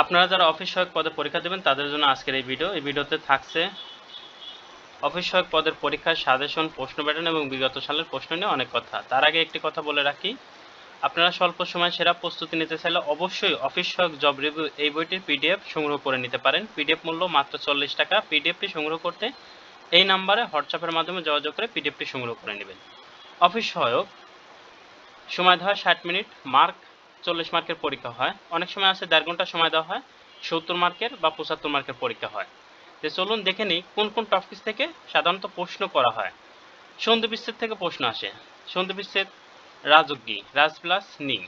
আপনারা যারা অফিস সহায়ক পদে পরীক্ষা দেবেন, তাদের জন্য আজকের এই ভিডিও। এই ভিডিওতে থাকছে অফিস সহায়ক পদের পরীক্ষার সাজেশন, প্রশ্ন প্যাটার্ন এবং বিগত সালের প্রশ্ন নিয়ে অনেক কথা। তার আগে একটি কথা বলে রাখি, আপনারা স্বল্প সময় সেরা প্রস্তুতি নিতে চাইলে অবশ্যই অফিস সহায়ক জব রিভিউ এই বইটির পিডিএফ সংগ্রহ করে নিতে পারেন। পিডিএফ মূল্য মাত্র চল্লিশ টাকা। পিডিএফটি সংগ্রহ করতে এই নাম্বারে হোয়াটসঅ্যাপের মাধ্যমে যোগাযোগ করে পিডিএফটি সংগ্রহ করে নেবেন। অফিস সহায়ক, সময় দেওয়া ষাট মিনিট, মার্ক চল্লিশ মার্কের পরীক্ষা হয়। অনেক সময় আছে দেড় ঘণ্টা সময় দেওয়া হয়, সত্তর মার্কের বা পঁচাত্তর মার্কের পরীক্ষা হয়। তো চলুন দেখে নিই কোন কোন টপিক থেকে সাধারণত প্রশ্ন করা হয়। সন্ধি বিচ্ছেদ থেকে প্রশ্ন আসে। সন্ধি বিচ্ছেদ, রাজজ্ঞী, রাজ প্লাস নি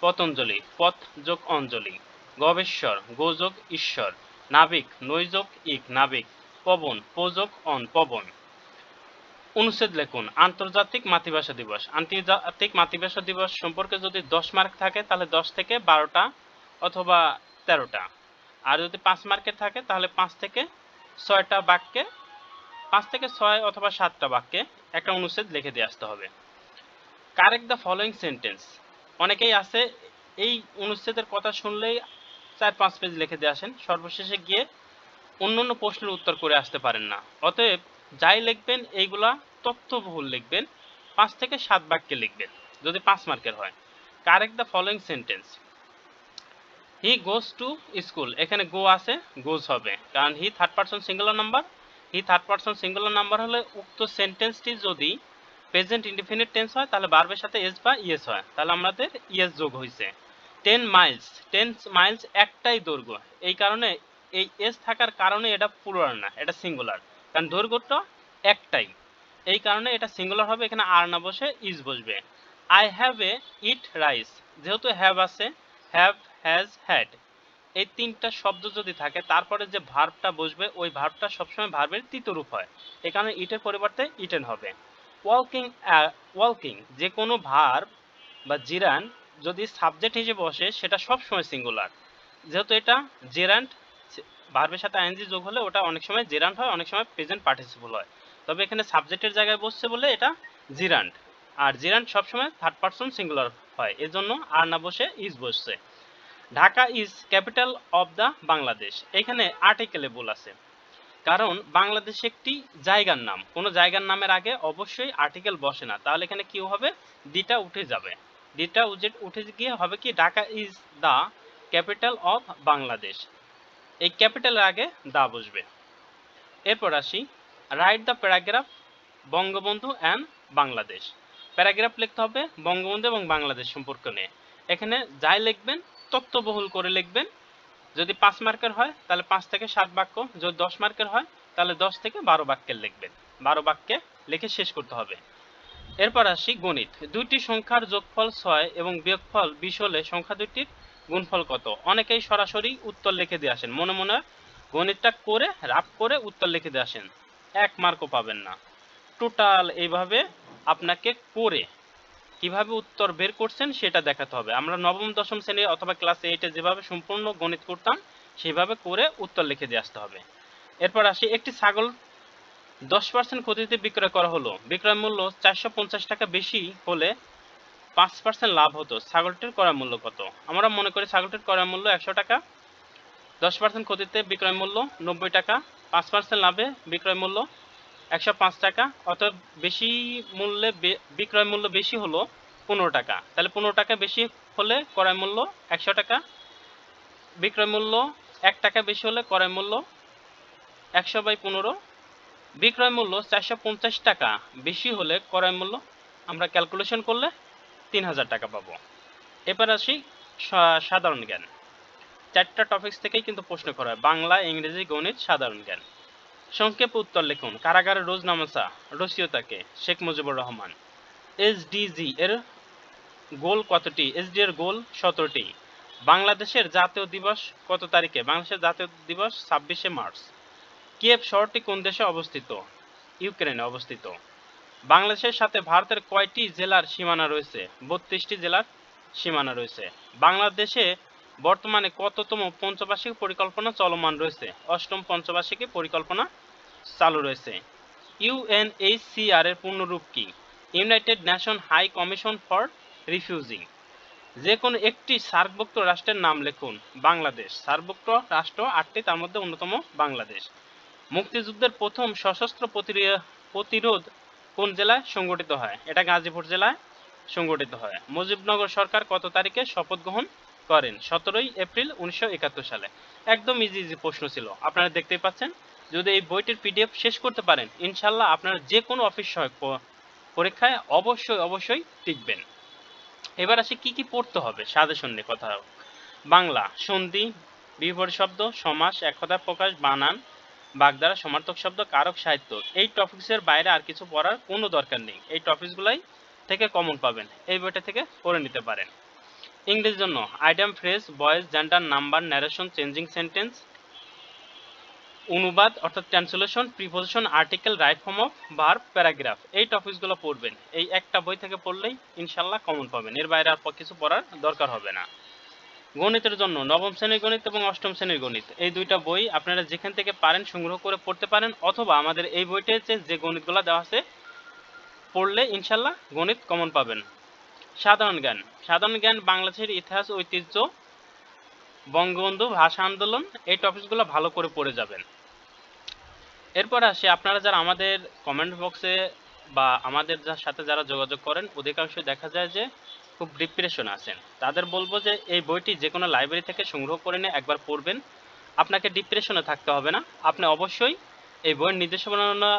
পতঞ্জলি পথ যোগ অঞ্জলি, গবেশ্বর গোযোগ ঈশ্বর, নাবিক নৈযোগ ইক, নাবিক, পবন পোযোগ অন, পবন। অনুচ্ছেদ লেখুন, আন্তর্জাতিক মাতৃভাষা দিবস। আন্তর্জাতিক মাতৃভাষা দিবস সম্পর্কে যদি দশ মার্ক থাকে, তাহলে দশ থেকে বারোটা অথবা তেরোটা। আর যদি পাঁচ মার্কের থাকে, তাহলে পাঁচ থেকে ছয়টা বাক্যে, পাঁচ থেকে ছয় অথবা সাতটা বাক্যে একটা অনুচ্ছেদ লিখে দিয়ে আসতে হবে। কারেক্ট দ্য ফলোয়িং সেন্টেন্স অনেকেই আছে, এই অনুচ্ছেদের কথা শুনলেই চার পাঁচ পেজ লিখে দিয়ে আসেন। সর্বশেষে গিয়ে অন্য অন্য প্রশ্নের উত্তর করে আসতে পারেন না। অতএব যাই লিখবেন, এইগুলা তথ্যবহুল লিখবেন, পাঁচ থেকে সাত বাক্যে লিখবেন, যদি পাঁচ মার্কের হয়। Correct the following sentence he goes to school এখানে গো আছে গোজ হবে। কারণ he third person singular number he third person singular number হলে উক্ত সেন্টেন্সটি যদি প্রেজেন্ট ইনডিফিনিট টেন্স হয়, তাহলে বার্বের সাথে এস বা ইয়েস হয়। তাহলে আমাদের ইয়েস যোগ হয়েছে টেন মাইলস টেন মাইলস একটাই দৈর্ঘ্য। এই কারণে এই এস থাকার কারণে এটা প্লুরাল না, এটা সিঙ্গুলার কারণ দৈর্ঘ্যটা একটাই। এই কারণে এটা সিঙ্গুলার হবে, এখানে আর না বসে ইজ বসবে। I have a eat rice যেহেতু হ্যাভ আছে হ্যাভ হ্যাজ হ্যাড এই তিনটা শব্দ যদি থাকে, তারপরে যে ভার্বটা বসবে, ওই ভার্বটা সবসময় ভার্বের তৃতীয় রূপ হয়। এই কারণে ইটের পরিবর্তে ইটেন হবে। ওয়ালকিং ওয়ালকিং যে কোনো ভার্ব বা জিরান যদি সাবজেক্ট হিসেবে বসে, সেটা সবসময় সিঙ্গুলার যেহেতু এটা জেরান্ট ভার্বের সাথে আইএনজি যোগ হলে ওটা অনেক সময় জেরান্ট হয়, অনেক সময় প্রেজেন্ট পার্টিসিপল হয়। তবে এখানে সাবজেক্টের জায়গায় বসছে বলে এটা জিরান্ট আর জিরান্ট সবসময় থার্ড পার্সন সিঙ্গুলার হয়, এজন্য আর না বসে ইজ বসছে। Dhaka is capital of the Bangladesh এখানে আর্টিকেলে বল আছে। কারণ বাংলাদেশ একটি জায়গার নাম। কোনো জায়গার নামের আগে অবশ্যই আর্টিকেল বসে না। তাহলে এখানে কি হবে? দিটা উঠে যাবে। ডিটা উঠে গিয়ে হবে কি? Dhaka is the capital of Bangladesh এই ক্যাপিটালের আগে দা বসবে। এরপর আসি write the paragraph Bangabandhu and Bangladesh. Paragraph লিখতে হবে বঙ্গবন্ধু এবং বাংলাদেশ সম্পর্ক নিয়ে। এখানে যাই লিখবেন তথ্যবহুল করে লিখবেন। যদি পাঁচ মার্কের হয়, তাহলে পাঁচ থেকে সাত বাক্য। যদি দশ মার্কের হয়, তাহলে দশ থেকে বারো বাক্যের লিখবেন। বারো বাক্যে লিখে শেষ করতে হবে। এরপর আসি গণিত। দুইটি সংখ্যার যোগফল ছয় এবং বিয়োগফল বিশ হলে সংখ্যা দুইটির গুণফল কত? অনেকেই সরাসরি উত্তর লিখে দিয়ে আসেন। মনে মনে গণিতটা করে রাপ করে উত্তর লিখে দিয়ে আসেন। এক মার্কও পাবেন না। টোটাল এইভাবে আপনাকে করে কীভাবে উত্তর বের করছেন সেটা দেখাতে হবে। আমরা নবম, দশম শ্রেণি অথবা ক্লাস এইটে যেভাবে সম্পূর্ণ গণিত করতাম, সেভাবে করে উত্তর লিখে দিয়ে আসতে হবে। এরপর আসি, একটি ছাগল দশ পার্সেন্ট ক্ষতিতে বিক্রয় করা হলো। বিক্রয় মূল্য চারশো পঞ্চাশ টাকা বেশি হলে পাঁচ পার্সেন্ট লাভ হতো। ছাগলটির ক্রয় মূল্য কত? আমরা মনে করি ছাগলটির ক্রয় মূল্য একশো টাকা। দশ পার্সেন্ট ক্ষতিতে বিক্রয় মূল্য নব্বই টাকা। পাঁচ পার্সেন্ট লাভে বিক্রয় মূল্য একশো পাঁচ টাকা। অতএব বেশি মূল্যে বিক্রয় মূল্য বেশি হলো পনেরো টাকা। তাহলে পনেরো টাকা বেশি হলে ক্রয় মূল্য একশো টাকা। বিক্রয় মূল্য এক টাকা বেশি হলে ক্রয় মূল্য একশো বাই পনেরো। বিক্রয় মূল্য চারশো পঞ্চাশ টাকা বেশি হলে ক্রয় মূল্য আমরা ক্যালকুলেশন করলে তিন হাজার টাকা পাবো। এবার আসি সাধারণ জ্ঞান। চারটা টপিক্স থেকেই কিন্তু প্রশ্ন করা হয়। বাংলা, ইংরেজি, গণিত, সাধারণ জ্ঞান। সংক্ষেপে উত্তর লিখুন। কারাগারে রোজ নামাসা রসিয়তাকে শেখ মুজিবুর রহমান। এসডিজি এর গোল কতটি? এসডি এর গোল সতেরোটি। বাংলাদেশের জাতীয় দিবস কত তারিখে? বাংলাদেশের জাতীয় দিবস ছাব্বিশে মার্চ। কিয়েভ শহরটি কোন দেশে অবস্থিত? ইউক্রেনে অবস্থিত। বাংলাদেশের সাথে ভারতের কয়টি জেলার সীমানা রয়েছে? বত্রিশটি জেলার সীমানা রয়েছে। বাংলাদেশে বর্তমানে কততম পঞ্চবার্ষিক পরিকল্পনা চলমান রয়েছে? অষ্টম পঞ্চবার্ষিকী পরিকল্পনা চালু রয়েছে। ইউএনএইচসিআর এর পূর্ণরূপ কি? United Nation High Commission for Refugee. যে কোনো একটি সার্কভুক্ত রাষ্ট্রের নাম লিখুন। বাংলাদেশ। সার্কভুক্ত রাষ্ট্র আটটি, তার মধ্যে অন্যতম বাংলাদেশ। মুক্তিযুদ্ধের প্রথম সশস্ত্র প্রতিরে- প্রতিরোধ কোন জেলায় সংগঠিত হয়? এটা গাজীপুর জেলায় সংগঠিত হয়। মুজিবনগর সরকার কত তারিখে শপথ গ্রহণ করেন? সতেরোই এপ্রিল উনিশশো একাত্তর সালে। একদম ইজি ইজি প্রশ্ন ছিল। আপনারা দেখতেই পাচ্ছেন। যদি এই বইটির পিডিএফ শেষ করতে পারেন ইনশাল্লাহ আপনারা যে কোনো অফিস সহায়ক পরীক্ষায় অবশ্যই অবশ্যই টিকবেন। এবার আসি কি কি পড়তে হবে? সাজেশন নিয়ে কথা বাংলা, সন্ধি বিপরীত শব্দ, সমাস, একতা, প্রকাশ, বানান বাগধারা সমার্থক শব্দ, কারক সাহিত্য। এই টপিকসের বাইরে আর কিছু পড়ার কোনো দরকার নেই। এই টপিকসগুলাই থেকে কমন পাবেন। এই বইটা থেকে পড়ে নিতে পারেন। ইংরেজির জন্য item phrase voice gender number narration changing sentence অনুবাদ, অর্থাৎ translation preposition article right form of verb paragraph এই টপিকসগুলো পড়বেন। এই একটা বই থেকে পড়লেই ইনশাল্লাহ কমন পাবেন। এর বাইরে আর কিছু পড়ার দরকার হবে না। গণিতের জন্য নবম শ্রেণির গণিত এবং অষ্টম শ্রেণির গণিত। এই দুইটা বই আপনারা যেখান থেকে পারেন সংগ্রহ করে পড়তে পারেন, অথবা আমাদের এই বইটিতে যে গণিতগুলো দেওয়া আছে, পড়লে ইনশাল্লাহ গণিত কমন পাবেন। সাধারণ জ্ঞান। সাধারণ জ্ঞান, বাংলাদেশের ইতিহাস, ঐতিহ্য, বঙ্গবন্ধু, ভাষা আন্দোলন, এই টপিকসগুলো ভালো করে পড়ে যাবেন। এরপর আসে, আপনারা যারা আমাদের কমেন্ট বক্সে বা আমাদের যার সাথে যারা যোগাযোগ করেন, অধিকাংশ দেখা যায় যে খুব ডিপ্রেশন আছেন। তাদের বলব যে এই বইটি যে কোনো লাইব্রেরি থেকে সংগ্রহ করে নিয়ে একবার পড়বেন। আপনাকে ডিপ্রেশনে থাকতে হবে না। আপনি অবশ্যই এই বইয়ের নির্দেশনা